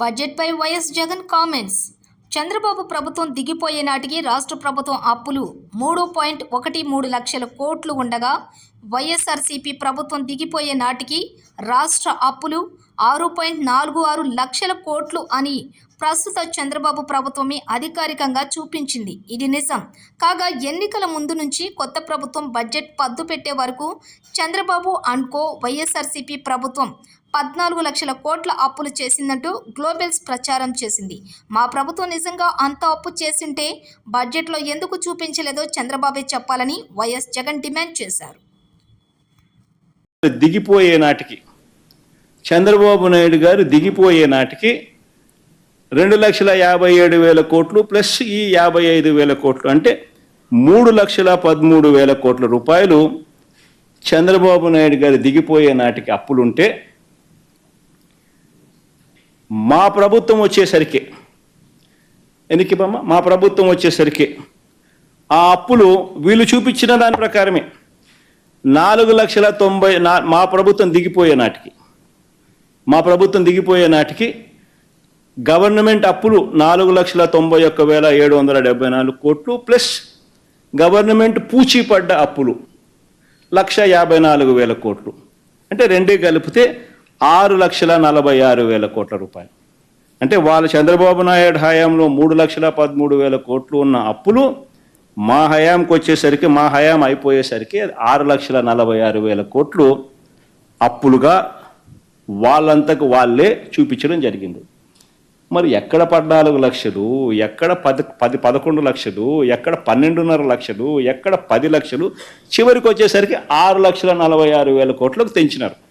బడ్జెట్పై Y S Jagan comments. Chandrababu ప్రభుత్వం దిగిపోయే నాటికి రాష్ట్ర ప్రభుత్వం అప్పులు మూడు పాయింట్ ఒకటి మూడు లక్షల కోట్లు ఉండగా వైఎస్ఆర్సీపీ ప్రభుత్వం దిగిపోయే నాటికి రాష్ట్ర అప్పులు ఆరు పాయింట్ నాలుగు ఆరు లక్షల కోట్లు అని ప్రస్తుత చంద్రబాబు ప్రభుత్వమే అధికారికంగా చూపించింది. ఇది నిజం. కాగా ఎన్నికల ముందు నుంచి కొత్త ప్రభుత్వం బడ్జెట్ పద్దు పెట్టే వరకు చంద్రబాబు అండ్కో వైఎస్ఆర్సీపీ ప్రభుత్వం పద్నాలుగు లక్షల కోట్ల అప్పులు చేసిందంటూ గ్లోబల్స్ ప్రచారం చేసింది. మా ప్రభుత్వం నిజంగా అంత అప్పు చేసింటే బడ్జెట్లో ఎందుకు చూపించలేదో చంద్రబాబే చెప్పాలని వైఎస్ జగన్ డిమాండ్ చేశారు. దిగిపోయే నాటికి చంద్రబాబు నాయుడు గారు దిగిపోయే నాటికి రెండు లక్షల యాభై ఏడు వేల కోట్లు ప్లస్ ఈ యాభై ఐదు వేల కోట్లు అంటే మూడు లక్షల పదమూడు వేల కోట్ల రూపాయలు చంద్రబాబు నాయుడు గారు దిగిపోయే నాటికి అప్పులుంటే మా ప్రభుత్వం వచ్చేసరికి ఎనికి బమ్మ మా ప్రభుత్వం వచ్చేసరికి ఆ అప్పులు వీళ్ళు చూపించిన దాని ప్రకారమే. నాలుగు లక్షల తొంభై నా మా ప్రభుత్వం దిగిపోయే నాటికి మా ప్రభుత్వం దిగిపోయే నాటికి గవర్నమెంట్ అప్పులు నాలుగు లక్షల తొంభై ఒక్క వేల ఏడు వందల డెబ్బై నాలుగు కోట్లు ప్లస్ గవర్నమెంట్ పూచీపడ్డ అప్పులు లక్ష యాభై నాలుగు వేల కోట్లు. అంటే రెండే కలిపితే ఆరు లక్షల నలభై ఆరు వేల కోట్ల రూపాయలు. అంటే వాళ్ళ చంద్రబాబు నాయుడు హయాంలో మూడు లక్షల పదమూడు వేల కోట్లు ఉన్న అప్పులు మా హయాంకి వచ్చేసరికి మా హయాం అయిపోయేసరికి ఆరు లక్షల నలభై ఆరు వేల కోట్లు అప్పులుగా వాళ్ళంతకు వాళ్ళే చూపించడం జరిగింది. మరి ఎక్కడ పద్నాలుగు లక్షలు ఎక్కడ పది పది పదకొండు లక్షలు ఎక్కడ పన్నెండున్నర లక్షలు ఎక్కడ పది లక్షలు చివరికి వచ్చేసరికి ఆరు లక్షల నలభై ఆరు వేల కోట్లకు తెంచినారు.